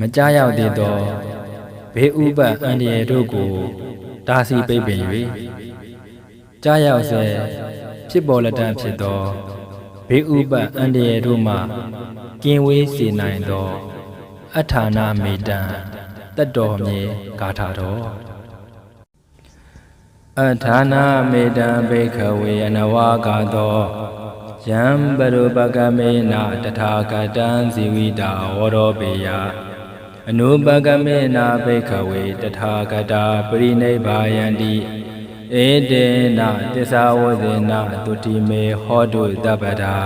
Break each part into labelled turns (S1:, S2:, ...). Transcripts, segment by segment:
S1: မကြားရောက်သေးသောဘေးဥပတ်အန္တရာယ်တို့ကိုတားဆီးပိတ်ပင်၍ကြားရောက်စေဖြစ်ပေါ်လက်တန့်ဖြစ်သောဘေးဥပတ်အန္တရာယ်တို့မှကင်းဝေးစေနိုင်သောအထာနာမေတံတတ်တော်မြေဂါထာတော်အထာနာမေတံဘိခဝေအနဝဂါသောယံပရုပကမေနတထာဂတံဇီဝိတာဝရောပေယ အနုပကမေနဘိခဝေတထာဂတာပရိနိဗ္ဗာယန္တိဧတေနသစ္စာဝဇေနတုတိမေဟောတုတပ္ပတာ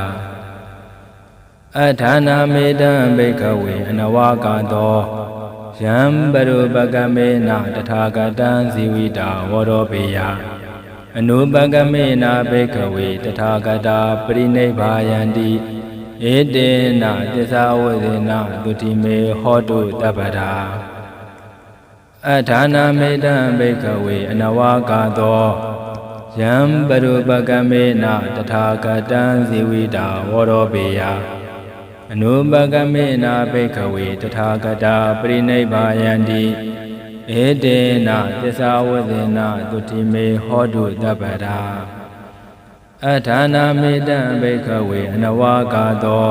S1: အထာနာမေတံဘိခဝေအနဝကသောယံပရုပကမေနတထာဂတံဇီဝိတာဝရောပေယအနုပကမေနဘိခဝေတထာဂတာပရိနိဗ္ဗာယန္တိ ဧတေနသစ္စာဝဇေနတုတိမေဟောတုတပ္ပတာအထာနာမေတံဘိခဝေအနဝကသောယံပရုပကမေနတထာဂတံဇီဝိတာဝရောပေယအနုပကမေနဘိခဝေတထာဂတာပရိနိဗ္ဗာယန္တိဧတေနသစ္စာဝဇေနတုတိမေဟောတုတပ္ပတာ အထာနာမေတံဘိခဝေအနဝကသော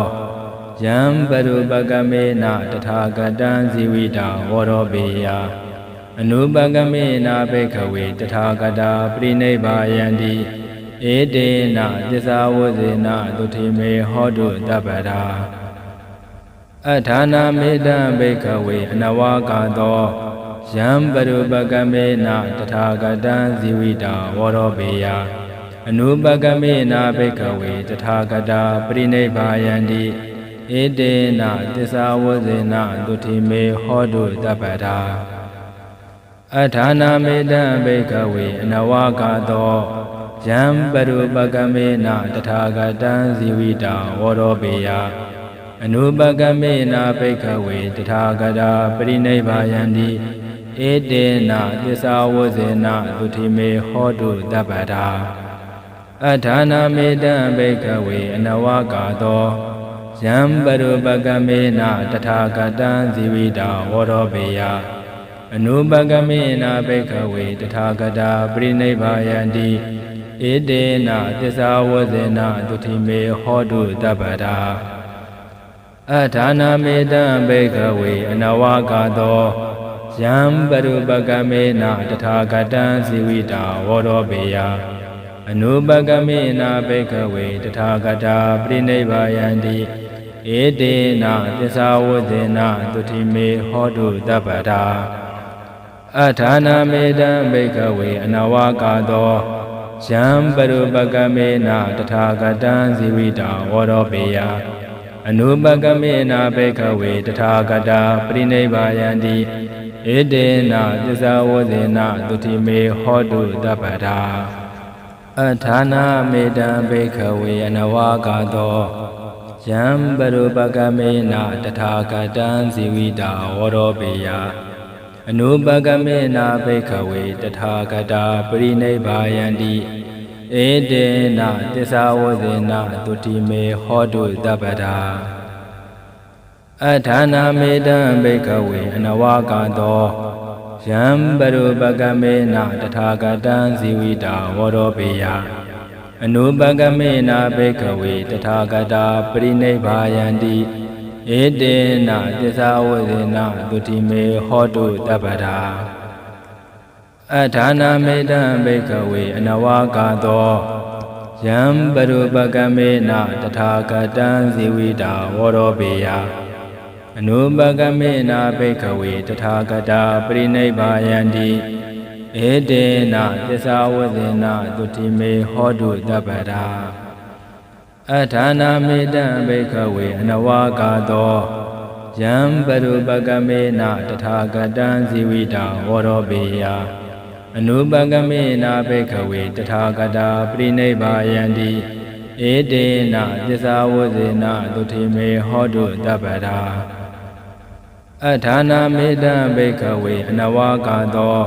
S1: ယံပရုပကမေနတထာဂတံဇီဝိတာဝရောပေယအနုပကမေနဘိခဝေတထာဂတာပရိနိဗ္ဗာယန္တိဧတေနသစ္စာဝဇေနတုတိမေဟောတုတပ္ပတာအထာနာမေတံဘိခဝေအနဝကသောယံပရုပကမေနတထာဂတံဇီဝိတာဝရောပေယ အနုပကမေနဘိခဝေတထာဂတာပရိနိဗ္ဗာယန္တိဧတေနသစ္စာဝဇေနတုတိမေဟောတုတပ္ပတာအထာနာမေတံဘိခဝေအနဝကသောယံပရုပကမေနတထာဂတံဇီဝိတာဝရောပေယအနုပကမေနဘိခဝေတထာဂတာပရိနိဗ္ဗာယန္တိဧတေနသစ္စာဝဇေနသုတိမေဟောတုတပ္ပတာ အထာနာမေတံဘိခဝေအနဝကသောယံပရုပကမေနတထာဂတံဇီဝိတာဝရောပေယအနုပကမေနဘိခဝေတထာဂတာပရိနိဗ္ဗာယန္တိဧတေနသစ္စာဝဇေနသုတိမေဟောတုတပ္ပတာအထာနာမေတံဘိခဝေအနဝကသောယံပရုပကမေနတထာဂတံဇီဝိတာဝရောပေယ အနုပကမေနဘိခဝေတထာဂတာပရိနိဗ္ဗာယန္တိဧတေနသစ္စာဝဇေနသုတိမေဟောတုတပ္ပတာအထာနာမေတံဘိခဝေအနဝကသောယံပရုပကမေနတထာဂတံဇီဝိတာဝရောပေယအနုပကမေနဘိခဝေတထာဂတာပရိနိဗ္ဗာယန္တိဧတေနသစ္စာဝဇေနသုတိမေဟောတုတပ္ပတာ အထာနာမေတံဘိခဝေအနဝကသောယံပရုပကမေနတထာဂတံဇီဝိတာဝရောပေယအနုပကမေနဘိခဝေတထာဂတာပရိနိဗ္ဗာယန္တိဧတေနသစ္စာဝဇေနသုတိမေဟောတုတပ္ပတာအထာနာမေတံဘိကဝေအနဝကသော ယံပရုပကမေနတထာဂတံဇီဝိတာဝရောပေယအနုပကမေနဘိကဝေတထာဂတာပရိနိဗ္ဗာယန္တိဧတေနသစ္စာဝဇေနသုတိမေဟောတုတပ္ပတာအထာနာမေတံဘိကဝေအနဝကသောယံပရုပကမေနတထာဂတံဇီဝိတာဝရောပေယ အနုပကမေနာဘိခဝေတထာဂတာပရိနိဗ္ဗာယန္တိဧတေနသစ္စာဝဇေနသုတိမေဟောတုတပ္ပတာအထာနာမေတံဘိခဝေအနဝကသောယံပရုပကမေနတထာဂတံဇီဝိတာဝရောပေယအနုပကမေနာဘိခဝေတထာဂတာပရိနိဗ္ဗာယန္တိဧတေနသစ္စာဝဇေနသုတိမေဟောတုတပ္ပတာ အထာနာမေတံဘိခဝေအနဝကသော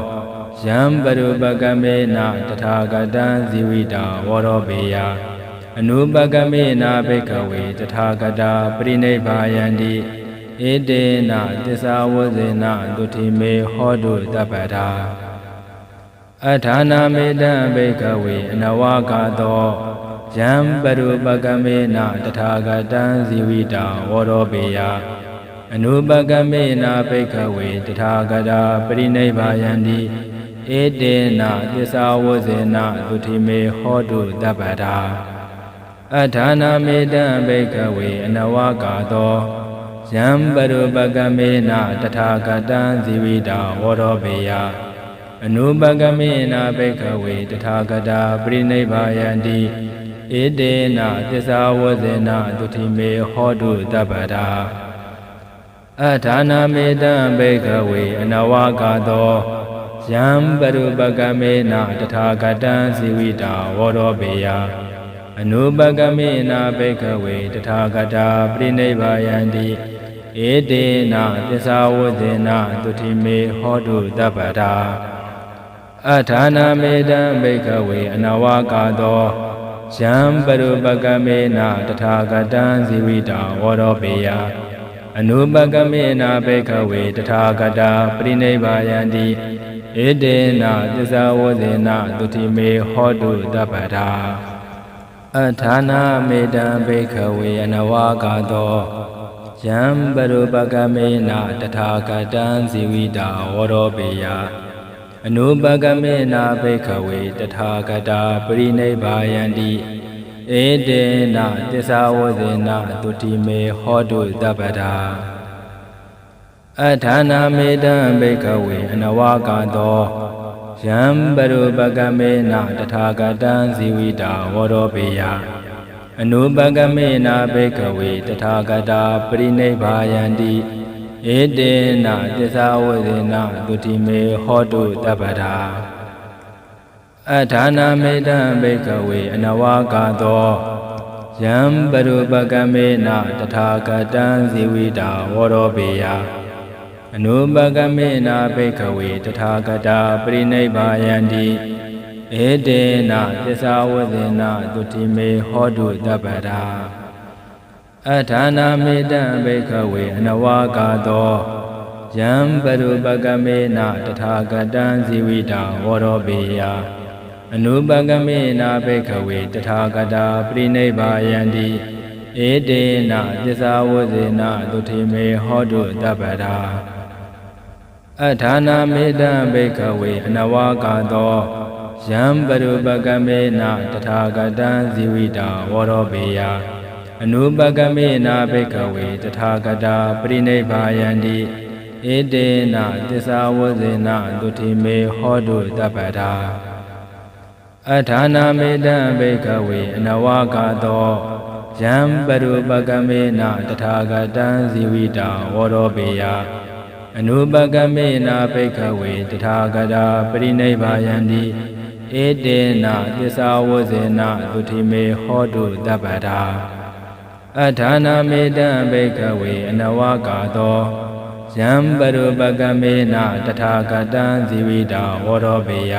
S1: ယံပရုပကမေနတထာဂတံဇီဝိတာဝရောပေယအနုပကမေနဘိခဝေတထာဂတာပရိနိဗ္ဗာယန္တိဧဧတေနသစ္စာဝဇေနတုတိမေဟောတုတပ္ပတာအထာနာမေတံဘိကဝေအနဝကာသောယံပရုပကမေနတထာဂတံဇီဝိတာဝရောပေယ အနုပကမေနဘိကဝေတထာဂတာပရိနိဗ္ဗာယန္တိဧတေနသစ္စာဝဇေနတုတိမေဟောတုတပ္ပတာအထာနာမေတံဘိကဝေအနဝကာသောယံပရုပကမေနတထာဂတံဇီဝိတာဝရောပေယအနုပကမေနဘိကဝေတထာဂတာပရိနိဗ္ဗာယန္တိဧတေနသစ္စာဝဇေနတုတိမေဟောတုတပ္ပတာ အထာနာမေတံဘိကဝေအနဝကာသောယံပရုပကမေနတထာဂတံဇီဝိတာဝရောပေယအနုပကမေနဘိကဝေတထာဂတာပရိနိဗ္ဗာယန္တိဧတေနသစ္စာဝဇေနတုတိမေဟောတုတပ္ပတာအထာနာမေတံဘိကဝေအနဝကာသောယံပရုပကမေနတထာဂတံဇီဝိတာဝရောပေယ အနုပကမေနဘိကဝေတထာဂတာပရိနိဗ္ဗာယန္တိဧတေနသစ္စာဝဇေနတုတိမေဟောတုတပ္ပတာအထာနာမေတံဘိကဝေအနဝကာသောယံပရုပကမေနတထာဂတံဇီဝိတာဝရောပေယအနုပကမေနဘိခဝေတထာဂတာပရိနိဗ္ဗာယန္တိ ဧတေနသစ္စာဝဇေနတုတိမေဟောတုတပ္ပတာအထာနာမေတံဘိခဝေအနဝကာသောယံပရုပကမေနတထာဂတံဇီဝိတာဝရောပေယအနုပကမေနဘိကဝေတထာဂတာပရိနိဗ္ဗာယန္တိဧတေနသစ္စာဝဇေနတုတိမေဟောတုတပ္ပတာ အထာနာမေတံဘိကဝေအနဝကာသောယံပရုပကမေနတထာဂတံဇီဝိတာဝရောပေယအနုပကမေနဘိကဝေတထာဂတာပရိနိဗ္ဗာယန္တိဧတေနသစ္စာဝဇေနတုတိမေဟောတုတပ္ပတာအထာနာမေတံဘိခဝေအနဝကာသောယံပရုပကမေနတထာဂတံဇီဝိတာဝရောပေယ အနုပကမေနဘိခဝေတထာဂတာပရိနိဗ္ဗာယန္တိဧတေနသစ္စာဝဇေနသုတိမေဟောတုတပ္ပတာအထာနာမေတံဘိခဝေအနဝကာသောယံပရုပကမေနတထာဂတံဇီဝိတာဝရောပေယအနုပကမေနာဘိကဝေတထာဂတာပရိနိဗ္ဗာယန္တိဧတေနသစ္စာဝဇေနတုတိမေဟောတုတပ္ပတာ အထာနာမေတံဘိကဝေအနဝကာသောယံပရုပကမေနတထာဂတံဇီဝိတာဝရောပေယအနုပကမေနာဘိကဝေတထာဂတာပရိနိဗ္ဗာယန္တိဧတေနသစ္စာဝဇေနသုတိမေဟောတုတပ္ပတာအထာနာမေတံဘိကဝေအနဝကာသောယံပရုပကမေနတထာဂတံဇီဝိတာဝရောပေယ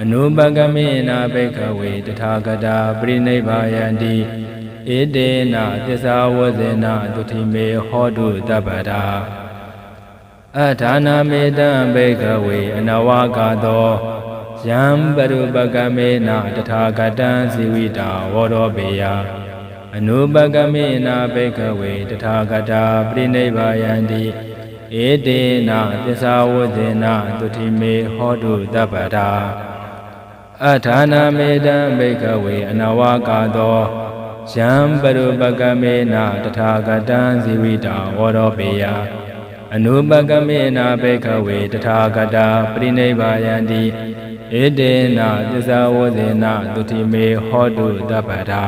S1: အနုပကမေနဘိကဝေတထာဂတာပရိနိဗ္ဗာယန္တိဧတေနသစ္စာဝဇေနသုတိမေဟောတုတပ္ပတာအထာနာမေတံဘိကဝေအနဝကာသောယံပရုပကမေနတထာဂတံဇီဝိတာဝရောပေယအနုပကမေနာဘေကဝေတထာဂတာပရိနိဗ္ဗာယန္တိဧတေနသစ္စာဝဇေနတုတိမေဟောတုတပ္ပတာ အထာနာမေတံဘေကဝေအနဝကာသောယံပရုပကမေနတထာဂတံဇီဝိတာဝရောပေယအနုပကမေနာဘေကဝေတထာဂတာပရိနိဗ္ဗာယန္တိဧတေနသစ္စာဝဇေနတုတိမေဟောတုတပ္ပတာ